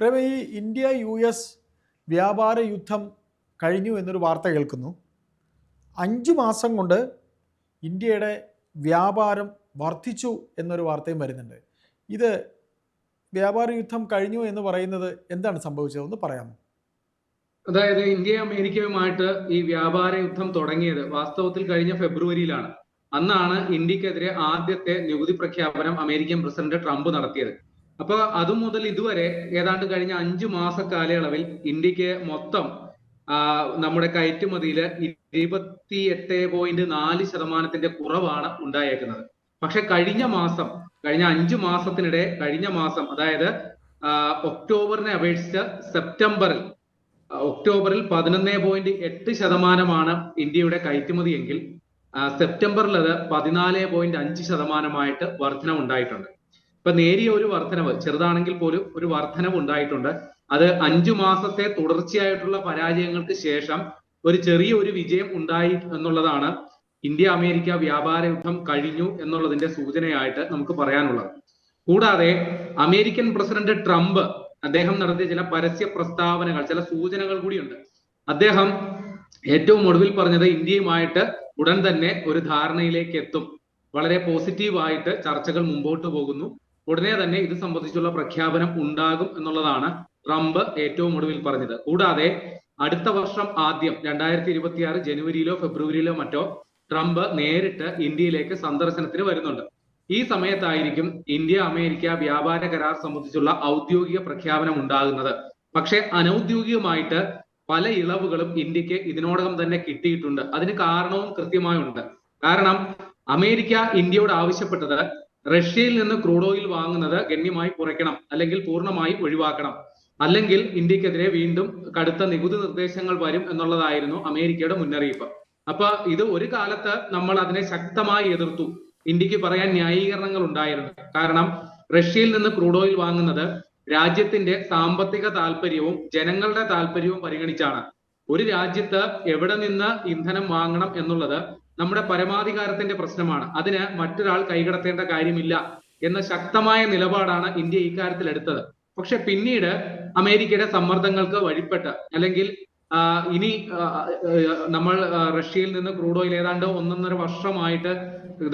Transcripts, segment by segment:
പ്രേമ ഈ India U S വ്യാപാര യുദ്ധം കഴിഞ്ഞു എന്നൊരു വാർത്ത കേൾക്കുന്നു. അഞ്ച് മാസം കൊണ്ട് ഇന്ത്യയുടെ വ്യാപാരം വർദ്ധിച്ചു എന്നൊരു വാർത്തയും വരുന്നുണ്ട്. ഇത് വ്യാപാര യുദ്ധം കഴിഞ്ഞു എന്ന് പറയുന്നത് എന്താണ് സംഭവിച്ചതെന്ന് പറയാമോ? അതായത് ഇന്ത്യ അമേരിക്കയുമായിട്ട് ഈ വ്യാപാര യുദ്ധം തുടങ്ങിയത് വാസ്തവത്തിൽ കഴിഞ്ഞ ഫെബ്രുവരിയിലാണ്. അന്നാണ് ഇന്ത്യക്കെതിരെ ആദ്യത്തെ നികുതി പ്രഖ്യാപനം അമേരിക്കൻ പ്രസിഡന്റ് ട്രംപ് നടത്തിയത്. അപ്പൊ അതു മുതൽ ഇതുവരെ ഏതാണ്ട് കഴിഞ്ഞ അഞ്ചു മാസ കാലയളവിൽ ഇന്ത്യയ്ക്ക് മൊത്തം നമ്മുടെ കയറ്റുമതിയിൽ ഇരുപത്തി എട്ട് പോയിന്റ് നാല് ശതമാനത്തിന്റെ കുറവാണ് ഉണ്ടായേക്കുന്നത്. പക്ഷെ കഴിഞ്ഞ മാസം കഴിഞ്ഞ അഞ്ചു മാസത്തിനിടെ കഴിഞ്ഞ മാസം അതായത് ഒക്ടോബറിനെ അപേക്ഷിച്ച് സെപ്റ്റംബറിൽ ഒക്ടോബറിൽ പതിനൊന്ന് പോയിന്റ് എട്ട് ശതമാനമാണ് ഇന്ത്യയുടെ കയറ്റുമതി എങ്കിൽ ആ, സെപ്റ്റംബറിൽ അത് പതിനാല് പോയിന്റ് അഞ്ച് ശതമാനമായിട്ട് വർധന ഉണ്ടായിട്ടുണ്ട് ഇപ്പൊ നേരിയ ഒരു വർധനവ് ചെറുതാണെങ്കിൽ പോലും ഒരു വർധനവ് ഉണ്ടായിട്ടുണ്ട്. അത് അഞ്ചു മാസത്തെ തുടർച്ചയായിട്ടുള്ള പരാജയങ്ങൾക്ക് ശേഷം ഒരു ചെറിയ ഒരു വിജയം ഉണ്ടായി എന്നുള്ളതാണ് ഇന്ത്യ അമേരിക്ക വ്യാപാര യുദ്ധം കഴിഞ്ഞു എന്നുള്ളതിന്റെ സൂചനയായിട്ട് നമുക്ക് പറയാനുള്ളത്. കൂടാതെ അമേരിക്കൻ പ്രസിഡന്റ് ട്രംപ് അദ്ദേഹം നടത്തിയ ചില പരസ്യ പ്രസ്താവനകൾ ചില സൂചനകൾ കൂടിയുണ്ട്. അദ്ദേഹം ഏറ്റവും ഒടുവിൽ പറഞ്ഞത് ഇന്ത്യയുമായിട്ട് ഉടൻ തന്നെ ഒരു ധാരണയിലേക്ക് എത്തും. വളരെ പോസിറ്റീവായിട്ട് ചർച്ചകൾ മുമ്പോട്ട് പോകുന്നു. ഉടനെ തന്നെ ഇത് സംബന്ധിച്ചുള്ള പ്രഖ്യാപനം ഉണ്ടാകും എന്നുള്ളതാണ് ട്രംപ് ഏറ്റവും ഒടുവിൽ പറഞ്ഞത്. കൂടാതെ അടുത്ത വർഷം ആദ്യം രണ്ടായിരത്തി ഇരുപത്തിയാറ് ജനുവരിയിലോ ഫെബ്രുവരിയിലോ മറ്റോ ട്രംപ് നേരിട്ട് ഇന്ത്യയിലേക്ക് സന്ദർശനത്തിന് വരുന്നുണ്ട്. ഈ സമയത്തായിരിക്കും ഇന്ത്യ അമേരിക്ക വ്യാപാര കരാർ സംബന്ധിച്ചുള്ള ഔദ്യോഗിക പ്രഖ്യാപനം ഉണ്ടാകുന്നത്. പക്ഷെ അനൌദ്യോഗികമായിട്ട് പല ഇളവുകളും ഇന്ത്യയ്ക്ക് ഇതിനോടകം തന്നെ കിട്ടിയിട്ടുണ്ട്. അതിന് കാരണവും കൃത്യമായുണ്ട്. കാരണം അമേരിക്ക ഇന്ത്യയോട് ആവശ്യപ്പെട്ടത് റഷ്യയിൽ നിന്ന് ക്രൂഡ് ഓയിൽ വാങ്ങുന്നത് ഗണ്യമായി കുറയ്ക്കണം അല്ലെങ്കിൽ പൂർണമായി ഒഴിവാക്കണം. അല്ലെങ്കിൽ ഇന്ത്യക്കെതിരെ വീണ്ടും കടുത്ത നികുതി നിർദ്ദേശങ്ങൾ വരും എന്നുള്ളതായിരുന്നു അമേരിക്കയുടെ മുന്നറിയിപ്പ്. അപ്പൊ ഇത് ഒരു കാലത്ത് നമ്മൾ അതിനെ ശക്തമായി എതിർത്തു. ഇന്ത്യയ്ക്ക് പറയാൻ ന്യായീകരണങ്ങൾ ഉണ്ടായിരുന്നു. കാരണം റഷ്യയിൽ നിന്ന് ക്രൂഡ് ഓയിൽ വാങ്ങുന്നത് രാജ്യത്തിന്റെ സാമ്പത്തിക താല്പര്യവും ജനങ്ങളുടെ താല്പര്യവും പരിഗണിച്ചാണ്. ഒരു രാജ്യത്ത് എവിടെ നിന്ന് ഇന്ധനം വാങ്ങണം എന്നുള്ളത് നമ്മുടെ പരമാധികാരത്തിന്റെ പ്രശ്നമാണ്. അതിന് മറ്റൊരാൾ കൈകടത്തേണ്ട കാര്യമില്ല എന്ന ശക്തമായ നിലപാടാണ് ഇന്ത്യ ഇക്കാര്യത്തിൽ എടുത്തത്. പക്ഷെ പിന്നീട് അമേരിക്കയുടെ സമ്മർദ്ദങ്ങൾക്ക് വഴിപ്പെട്ട് അല്ലെങ്കിൽ ഇനി നമ്മൾ റഷ്യയിൽ നിന്ന് ക്രൂഡ് ഓയിൽ ഏതാണ്ട് ഒന്നൊന്നര വർഷമായിട്ട്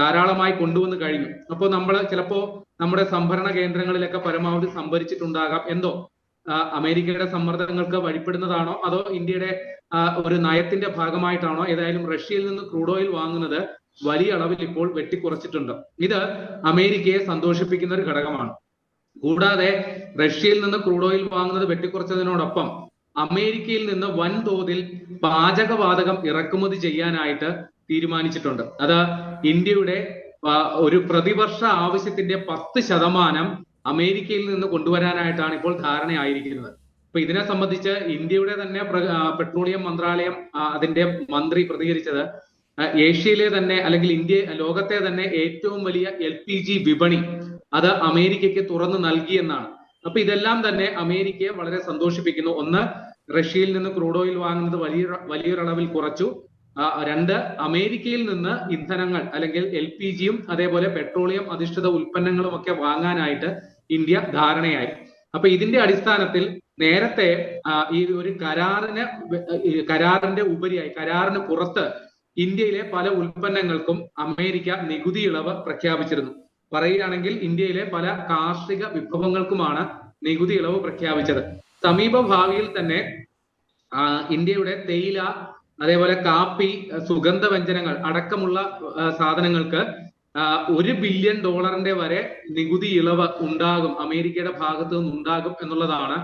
ധാരാളമായി കൊണ്ടുവന്ന് കഴിഞ്ഞു. അപ്പോൾ നമ്മൾ ചിലപ്പോ നമ്മുടെ സംഭരണ കേന്ദ്രങ്ങളിലൊക്കെ പരമാവധി സംഭരിച്ചിട്ടുണ്ടാകാം എന്തോ. അമേരിക്കയുടെ സമ്മർദ്ദങ്ങൾക്ക് വഴിപ്പെടുന്നതാണോ? അതോ ഇന്ത്യയുടെ ഒരു നയത്തിന്റെ ഭാഗമായിട്ടാണോ? ഏതായാലും റഷ്യയിൽ നിന്ന് ക്രൂഡ് ഓയിൽ വാങ്ങുന്നത് വലിയ അളവിൽ ഇപ്പോൾ വെട്ടിക്കുറച്ചിട്ടുണ്ട്. ഇത് അമേരിക്കയെ സന്തോഷിപ്പിക്കുന്ന ഒരു ഘടകമാണ്. കൂടാതെ റഷ്യയിൽ നിന്ന് ക്രൂഡ് ഓയിൽ വാങ്ങുന്നത് വെട്ടിക്കുറച്ചതിനോടൊപ്പം അമേരിക്കയിൽ നിന്ന് വൻതോതിൽ പാചകവാതകം ഇറക്കുമതി ചെയ്യാനായിട്ട് തീരുമാനിച്ചിട്ടുണ്ട്. അത് ഇന്ത്യയുടെ ഒരു പ്രതിവർഷ ആവശ്യത്തിന്റെ പത്ത് ശതമാനം അമേരിക്കയിൽ നിന്ന് കൊണ്ടുവരാനായിട്ടാണ് ഇപ്പോൾ ധാരണയായിരിക്കുന്നത്. അപ്പൊ ഇതിനെ സംബന്ധിച്ച് ഇന്ത്യയുടെ തന്നെ പെട്രോളിയം മന്ത്രാലയം അതിന്റെ മന്ത്രി പ്രതികരിച്ചത് ഏഷ്യയിലെ തന്നെ അല്ലെങ്കിൽ ഇന്ത്യ ലോകത്തെ തന്നെ ഏറ്റവും വലിയ എൽ പി ജി വിപണി അത് അമേരിക്കയ്ക്ക് തുറന്നു നൽകി എന്നാണ്. അപ്പൊ ഇതെല്ലാം തന്നെ അമേരിക്കയെ വളരെ സന്തോഷിപ്പിക്കുന്നു. ഒന്ന് റഷ്യയിൽ നിന്ന് ക്രൂഡ് ഓയിൽ വാങ്ങുന്നത് വലിയ വലിയൊരളവിൽ കുറച്ചു. രണ്ട് അമേരിക്കയിൽ നിന്ന് ഇന്ധനങ്ങൾ അല്ലെങ്കിൽ എൽ പി ജിയും അതേപോലെ പെട്രോളിയം അധിഷ്ഠിത ഉൽപ്പന്നങ്ങളും ഒക്കെ വാങ്ങാനായിട്ട് ഇന്ത്യ ധാരണയായി. അപ്പൊ ഇതിന്റെ അടിസ്ഥാനത്തിൽ നേരത്തെ ഈ ഒരു കരാറിന് കരാറിന്റെ ഉപരിയായി കരാറിന് പുറത്ത് ഇന്ത്യയിലെ പല ഉൽപ്പന്നങ്ങൾക്കും അമേരിക്ക നികുതി ഇളവ് പ്രഖ്യാപിച്ചിരുന്നു. പറയുകയാണെങ്കിൽ ഇന്ത്യയിലെ പല കാർഷിക വിഭവങ്ങൾക്കുമാണ് നികുതി ഇളവ് പ്രഖ്യാപിച്ചത്. സമീപ ഭാവിയിൽ തന്നെ ഇന്ത്യയുടെ തേയില അതേപോലെ കാപ്പി സുഗന്ധ വ്യഞ്ജനങ്ങൾ അടക്കമുള്ള സാധനങ്ങൾക്ക് ഒരു ബില്യൺ ഡോളറിന്റെ വരെ നികുതി ഇളവ് ഉണ്ടാകും അമേരിക്കയുടെ ഭാഗത്തു നിന്ന് ഉണ്ടാകും എന്നുള്ളതാണ്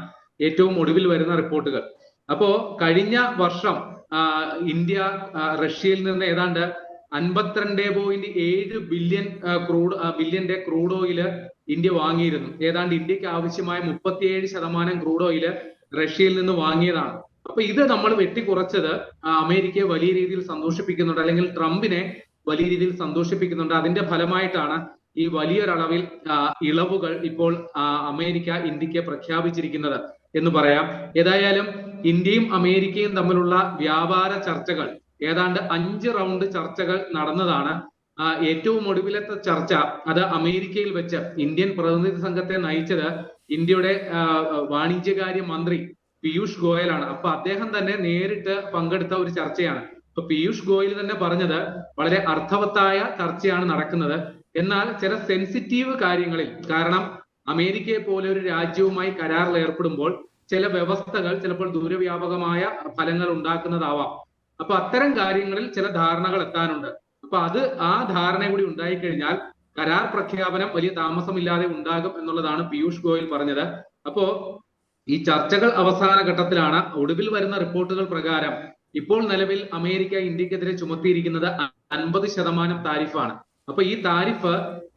ഏറ്റവും ഒടുവിൽ വരുന്ന റിപ്പോർട്ടുകൾ. അപ്പോ കഴിഞ്ഞ വർഷം ഇന്ത്യ റഷ്യയിൽ നിന്ന് ഏതാണ്ട് അൻപത്തിരണ്ട് പോയിന്റ് ഏഴ് ബില്യൺ ക്രൂഡ് ബില്യന്റെ ക്രൂഡ് ഓയിൽ ഇന്ത്യ വാങ്ങിയിരുന്നു. ഏതാണ്ട് ഇന്ത്യയ്ക്ക് ആവശ്യമായ മുപ്പത്തിയേഴ് ശതമാനം ക്രൂഡ് ഓയിൽ റഷ്യയിൽ നിന്ന് വാങ്ങിയതാണ്. അപ്പൊ ഇത് നമ്മൾ വെട്ടിക്കുറച്ചത് അമേരിക്കയെ വലിയ രീതിയിൽ സന്തോഷിപ്പിക്കുന്നുണ്ട്. അല്ലെങ്കിൽ ട്രംപിനെ വലിയ രീതിയിൽ സന്തോഷിപ്പിക്കുന്നുണ്ട്. അതിന്റെ ഫലമായിട്ടാണ് ഈ വലിയൊരളവിൽ ഇളവുകൾ ഇപ്പോൾ അമേരിക്ക ഇന്ത്യയ്ക്ക് പ്രഖ്യാപിച്ചിരിക്കുന്നത് എന്ന് പറയാം. ഏതായാലും ഇന്ത്യയും അമേരിക്കയും തമ്മിലുള്ള വ്യാപാര ചർച്ചകൾ ഏതാണ്ട് അഞ്ച് റൗണ്ട് ചർച്ചകൾ നടന്നതാണ്. ഏറ്റവും ഒടുവിലത്തെ ചർച്ച അത് അമേരിക്കയിൽ വെച്ച് ഇന്ത്യൻ പ്രതിനിധി സംഘത്തെ നയിച്ചത് ഇന്ത്യയുടെ വാണിജ്യകാര്യ മന്ത്രി പീയൂഷ് ഗോയലാണ്. അപ്പൊ അദ്ദേഹം തന്നെ നേരിട്ട് പങ്കെടുത്ത ഒരു ചർച്ചയാണ്. ഇപ്പൊ പീയൂഷ് ഗോയൽ തന്നെ പറഞ്ഞത് വളരെ അർത്ഥവത്തായ ചർച്ചയാണ് നടക്കുന്നത്. എന്നാൽ ചില സെൻസിറ്റീവ് കാര്യങ്ങളിൽ കാരണം അമേരിക്കയെ പോലെ ഒരു രാജ്യവുമായി കരാറിൽ ഏർപ്പെടുമ്പോൾ ചില വ്യവസ്ഥകൾ ചിലപ്പോൾ ദൂരവ്യാപകമായ ഫലങ്ങൾ ഉണ്ടാക്കുന്നതാവാം. അപ്പൊ അത്തരം കാര്യങ്ങളിൽ ചില ധാരണകൾ എത്താനുണ്ട്. അപ്പൊ അത് ആ ധാരണ കൂടി ഉണ്ടായിക്കഴിഞ്ഞാൽ കരാർ പ്രഖ്യാപനം വലിയ താമസമില്ലാതെ ഉണ്ടാകും എന്നുള്ളതാണ് പീയൂഷ് ഗോയൽ പറഞ്ഞത്. അപ്പോ ഈ ചർച്ചകൾ അവസാന ഘട്ടത്തിലാണ്. ഒടുവിൽ വരുന്ന റിപ്പോർട്ടുകൾ പ്രകാരം ഇപ്പോൾ നിലവിൽ അമേരിക്ക ഇന്ത്യക്കെതിരെ ചുമത്തിയിരിക്കുന്നത് അൻപത് ശതമാനം താരിഫാണ്. അപ്പൊ ഈ താരിഫ്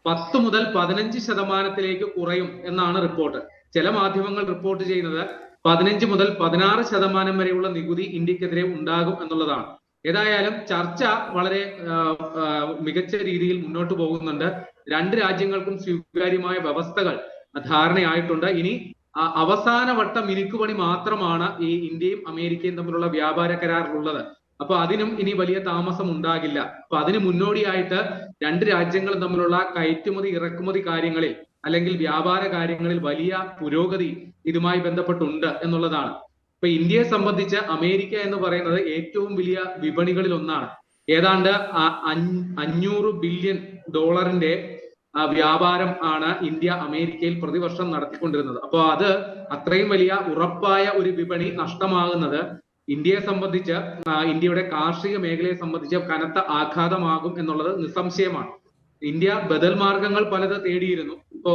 പത്ത് മുതൽ പതിനഞ്ച് ശതമാനത്തിലേക്ക് കുറയും എന്നാണ് റിപ്പോർട്ട്. ചില മാധ്യമങ്ങൾ റിപ്പോർട്ട് ചെയ്യുന്നത് പതിനഞ്ച് മുതൽ പതിനാറ് ശതമാനം വരെയുള്ള നികുതി ഇന്ത്യക്കെതിരെ ഉണ്ടാകും എന്നുള്ളതാണ്. ഏതായാലും ചർച്ച വളരെ മികച്ച രീതിയിൽ മുന്നോട്ട് പോകുന്നുണ്ട്. രണ്ട് രാജ്യങ്ങൾക്കും സ്വീകാര്യമായ വ്യവസ്ഥകൾ ധാരണയായിട്ടുണ്ട്. ഇനി അവസാനവട്ട മിനുക്കുപണി മാത്രമാണ് ഈ ഇന്ത്യയും അമേരിക്കയും തമ്മിലുള്ള വ്യാപാര കരാറിലുള്ളത്. അപ്പൊ അതിനും ഇനി വലിയ താമസം ഉണ്ടാകില്ല. അപ്പൊ അതിന് മുന്നോടിയായിട്ട് രണ്ട് രാജ്യങ്ങളും തമ്മിലുള്ള കയറ്റുമതി ഇറക്കുമതി കാര്യങ്ങളിൽ അല്ലെങ്കിൽ വ്യാപാര കാര്യങ്ങളിൽ വലിയ പുരോഗതി ഇതുമായി ബന്ധപ്പെട്ടുണ്ട് എന്നുള്ളതാണ്. ഇപ്പൊ ഇന്ത്യയെ സംബന്ധിച്ച് അമേരിക്ക എന്ന് പറയുന്നത് ഏറ്റവും വലിയ വിപണികളിൽ ഒന്നാണ്. ഏതാണ്ട് അഞ്ഞൂറ് ബില്യൺ ഡോളറിന്റെ വ്യാപാരം ആണ് ഇന്ത്യ അമേരിക്കയിൽ പ്രതിവർഷം നടത്തിക്കൊണ്ടിരുന്നത്. അപ്പോൾ അത് അത്രയും വലിയ ഉറപ്പായ ഒരു വിപണി നഷ്ടമാകുന്നത് ഇന്ത്യയെ സംബന്ധിച്ച് ഇന്ത്യയുടെ കാർഷിക മേഖലയെ സംബന്ധിച്ച് കനത്ത ആഘാതമാകും എന്നുള്ളത് നിസ്സംശയമാണ്. ഇന്ത്യ ബദൽ മാർഗങ്ങൾ പലത് തേടിയിരുന്നു. ഇപ്പോ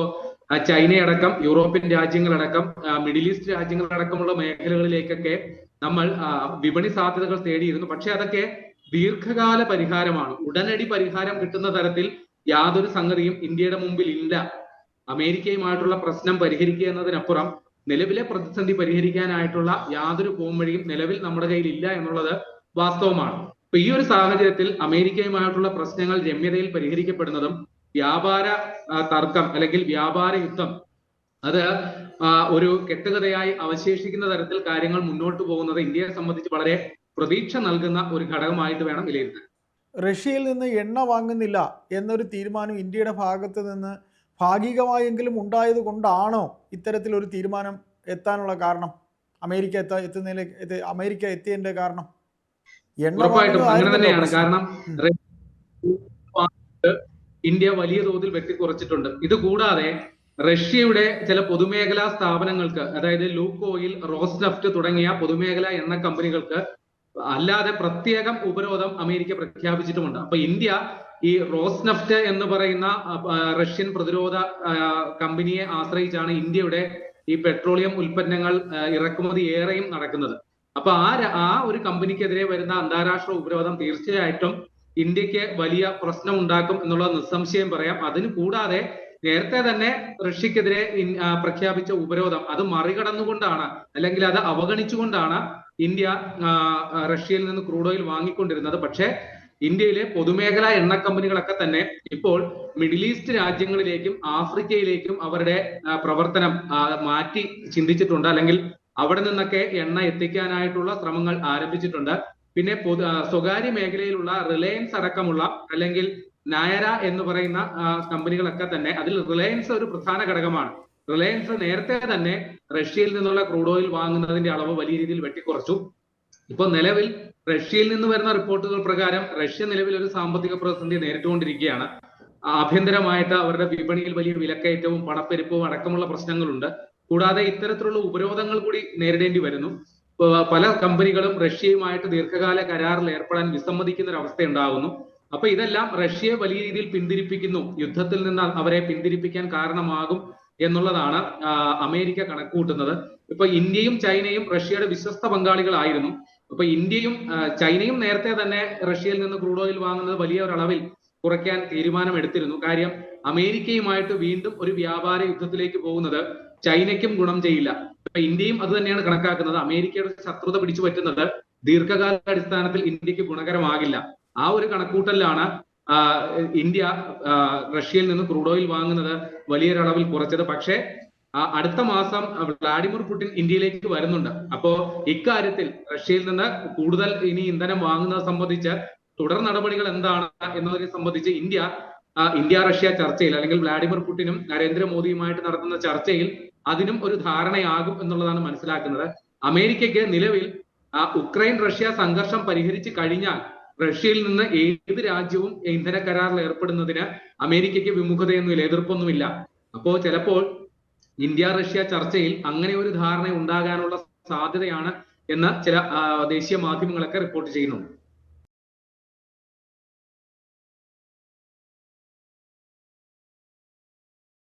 ചൈനയടക്കം യൂറോപ്യൻ രാജ്യങ്ങളടക്കം മിഡിൽ ഈസ്റ്റ് രാജ്യങ്ങളടക്കമുള്ള മേഖലകളിലേക്കൊക്കെ നമ്മൾ വിപണി സാധ്യതകൾ തേടിയിരുന്നു. പക്ഷെ അതൊക്കെ ദീർഘകാല പരിഹാരമാണ്. ഉടനടി പരിഹാരം കിട്ടുന്ന തരത്തിൽ യാതൊരു സംഗതിയും ഇന്ത്യയുടെ മുമ്പിൽ ഇല്ല. അമേരിക്കയുമായിട്ടുള്ള പ്രശ്നം പരിഹരിക്കുക എന്നതിനപ്പുറം നിലവിലെ പ്രതിസന്ധി പരിഹരിക്കാനായിട്ടുള്ള യാതൊരു പോംവഴിയും നിലവിൽ നമ്മുടെ കയ്യിൽ ഇല്ല എന്നുള്ളത് വാസ്തവമാണ്. അപ്പൊ ഈ ഒരു സാഹചര്യത്തിൽ അമേരിക്കയുമായിട്ടുള്ള പ്രശ്നങ്ങൾ രമ്യതയിൽ പരിഹരിക്കപ്പെടുന്നതും വ്യാപാര തർക്കം അല്ലെങ്കിൽ വ്യാപാര യുദ്ധം അത് ഒരു കെട്ടുകഥയായി അവശേഷിക്കുന്ന തരത്തിൽ കാര്യങ്ങൾ മുന്നോട്ട് പോകുന്നത് ഇന്ത്യയെ സംബന്ധിച്ച് വളരെ പ്രതീക്ഷ നൽകുന്ന ഒരു ഘടകമായിട്ട് വേണം വിലയിരുത്താൻ. റഷ്യയിൽ നിന്ന് എണ്ണ വാങ്ങുന്നില്ല എന്നൊരു തീരുമാനം ഇന്ത്യയുടെ ഭാഗത്ത് നിന്ന് ഭാഗികമായെങ്കിലും ഉണ്ടായത് കൊണ്ടാണോ ഇത്തരത്തിലൊരു തീരുമാനം എത്താനുള്ള കാരണം? അമേരിക്ക എത്താ എത്തുന്നതിലേക്ക് എത്തി അമേരിക്ക എത്തിയതിന്റെ കാരണം? എണ്ണ അങ്ങനെ തന്നെയാണ്. കാരണം ഇന്ത്യ വലിയ തോതിൽ വെട്ടിക്കുറച്ചിട്ടുണ്ട്. ഇത് കൂടാതെ റഷ്യയുടെ ചില പൊതുമേഖലാ സ്ഥാപനങ്ങൾക്ക് അതായത് ലൂക്കോയിൽ റോസ്നഫ്റ്റ് തുടങ്ങിയ പൊതുമേഖലാ എണ്ണ കമ്പനികൾക്ക് അല്ലാതെ പ്രത്യേകം ഉപരോധം അമേരിക്ക പ്രഖ്യാപിച്ചിട്ടുമുണ്ട്. അപ്പൊ ഇന്ത്യ ഈ റോസ്നഫ്റ്റ് എന്ന് പറയുന്ന റഷ്യൻ പ്രതിരോധ കമ്പനിയെ ആശ്രയിച്ചാണ് ഇന്ത്യയുടെ ഈ പെട്രോളിയം ഉൽപ്പന്നങ്ങൾ ഇറക്കുമതി ഏറെയും നടക്കുന്നത്. അപ്പൊ ആ ആ ഒരു കമ്പനിക്കെതിരെ വരുന്ന അന്താരാഷ്ട്ര ഉപരോധം തീർച്ചയായിട്ടും ഇന്ത്യയ്ക്ക് വലിയ പ്രശ്നം ഉണ്ടാക്കും എന്നുള്ള നിസ്സംശയം പറയാം. അതിന് കൂടാതെ നേരത്തെ തന്നെ റഷ്യക്കെതിരെ പ്രഖ്യാപിച്ച ഉപരോധം അത് മറികടന്നുകൊണ്ടാണ് അല്ലെങ്കിൽ അത് അവഗണിച്ചുകൊണ്ടാണ് ഇന്ത്യ റഷ്യയിൽ നിന്ന് ക്രൂഡ് ഓയിൽ വാങ്ങിക്കൊണ്ടിരുന്നത്. പക്ഷേ ഇന്ത്യയിലെ പൊതുമേഖലാ എണ്ണ കമ്പനികളൊക്കെ തന്നെ ഇപ്പോൾ മിഡിൽ ഈസ്റ്റ് രാജ്യങ്ങളിലേക്കും ആഫ്രിക്കയിലേക്കും അവരുടെ പ്രവർത്തനം മാറ്റി ചിന്തിച്ചിട്ടുണ്ട്. അല്ലെങ്കിൽ അവിടെ നിന്നൊക്കെ എണ്ണ എത്തിക്കാനായിട്ടുള്ള ശ്രമങ്ങൾ ആരംഭിച്ചിട്ടുണ്ട്. പിന്നെ പൊതു സ്വകാര്യ മേഖലയിലുള്ള റിലയൻസ് അടക്കമുള്ള അല്ലെങ്കിൽ നായര എന്ന് പറയുന്ന കമ്പനികളൊക്കെ തന്നെ അതിൽ റിലയൻസ് ഒരു പ്രധാന ഘടകമാണ്. റിലയൻസ് നേരത്തെ തന്നെ റഷ്യയിൽ നിന്നുള്ള ക്രൂഡ് ഓയിൽ വാങ്ങുന്നതിന്റെ അളവ് വലിയ രീതിയിൽ വെട്ടിക്കുറച്ചു. ഇപ്പോൾ നിലവിൽ റഷ്യയിൽ നിന്ന് വരുന്ന റിപ്പോർട്ടുകൾ പ്രകാരം റഷ്യ നിലവിൽ ഒരു സാമ്പത്തിക പ്രതിസന്ധി നേരിട്ടുകൊണ്ടിരിക്കുകയാണ്. ആഭ്യന്തരമായിട്ട് അവരുടെ വിപണിയിൽ വലിയ വിലക്കയറ്റവും പണപ്പെരുപ്പവും അടക്കമുള്ള പ്രശ്നങ്ങളുണ്ട്. കൂടാതെ ഇത്തരത്തിലുള്ള ഉപരോധങ്ങൾ കൂടി നേരിടേണ്ടി വരുന്നു. പല കമ്പനികളും റഷ്യയുമായിട്ട് ദീർഘകാല കരാറിൽ ഏർപ്പെടാൻ വിസമ്മതിക്കുന്ന ഒരു അവസ്ഥ ഉണ്ടാകുന്നു അപ്പൊ ഇതെല്ലാം റഷ്യയെ വലിയ രീതിയിൽ പിന്തിരിപ്പിക്കുന്നു. യുദ്ധത്തിൽ നിന്ന് അവരെ പിന്തിരിപ്പിക്കാൻ കാരണമാകും. എന്നുള്ളതാണ് അമേരിക്ക കണക്കുകൂട്ടുന്നത്. ഇപ്പൊ ഇന്ത്യയും ചൈനയും റഷ്യയുടെ വിശ്വസ്ത പങ്കാളികളായിരുന്നു. ഇപ്പൊ ഇന്ത്യയും ചൈനയും നേരത്തെ തന്നെ റഷ്യയിൽ നിന്ന് ക്രൂഡ് ഓയിൽ വാങ്ങുന്നത് വലിയ ഒരളവിൽ കുറയ്ക്കാൻ തീരുമാനമെടുത്തിരുന്നു. കാര്യം അമേരിക്കയുമായിട്ട് വീണ്ടും ഒരു വ്യാപാര യുദ്ധത്തിലേക്ക് പോകുന്നത് ചൈനയ്ക്കും ഗുണം ചെയ്യില്ല. ഇപ്പൊ ഇന്ത്യയും അത് തന്നെയാണ് കണക്കാക്കുന്നത്. അമേരിക്കയുടെ ശത്രുത പിടിച്ചു പറ്റുന്നത് ദീർഘകാല അടിസ്ഥാനത്തിൽ ഇന്ത്യയ്ക്ക് ഗുണകരമാകില്ല. ആ ഒരു കണക്കൂട്ടലിലാണ് ഇന്ത്യ റഷ്യയിൽ നിന്ന് ക്രൂഡ് ഓയിൽ വാങ്ങുന്നത് വലിയൊരളവിൽ കുറച്ചത്. പക്ഷേ അടുത്ത മാസം വ്ളാഡിമിർ പുടിൻ ഇന്ത്യയിലേക്ക് വരുന്നുണ്ട്. അപ്പോ ഇക്കാര്യത്തിൽ റഷ്യയിൽ നിന്ന് കൂടുതൽ ഇനി ഇന്ധനം വാങ്ങുന്നത് സംബന്ധിച്ച് തുടർ നടപടികൾ എന്താണ് എന്നതിനെ സംബന്ധിച്ച് ഇന്ത്യ ഇന്ത്യ റഷ്യ ചർച്ചയിൽ അല്ലെങ്കിൽ വ്ളാഡിമിർ പുടിനും നരേന്ദ്രമോദിയുമായിട്ട് നടത്തുന്ന ചർച്ചയിൽ അതിനും ഒരു ധാരണയാകും എന്നുള്ളതാണ് മനസ്സിലാക്കുന്നത്. അമേരിക്കയ്ക്ക് നിലവിൽ ഉക്രൈൻ റഷ്യ സംഘർഷം പരിഹരിച്ചു കഴിഞ്ഞാൽ റഷ്യയിൽ നിന്ന് ഏത് രാജ്യവും ഇന്ധന കരാറിൽ ഏർപ്പെടുന്നതിന് അമേരിക്കയ്ക്ക് വിമുഖതയൊന്നുമില്ല എതിർപ്പൊന്നുമില്ല. അപ്പോ ചിലപ്പോൾ ഇന്ത്യ റഷ്യ ചർച്ചയിൽ അങ്ങനെ ഒരു ധാരണ ഉണ്ടാകാനുള്ള സാധ്യതയാണ് എന്ന് ചില ദേശീയ മാധ്യമങ്ങളൊക്കെ റിപ്പോർട്ട് ചെയ്യുന്നുണ്ട്.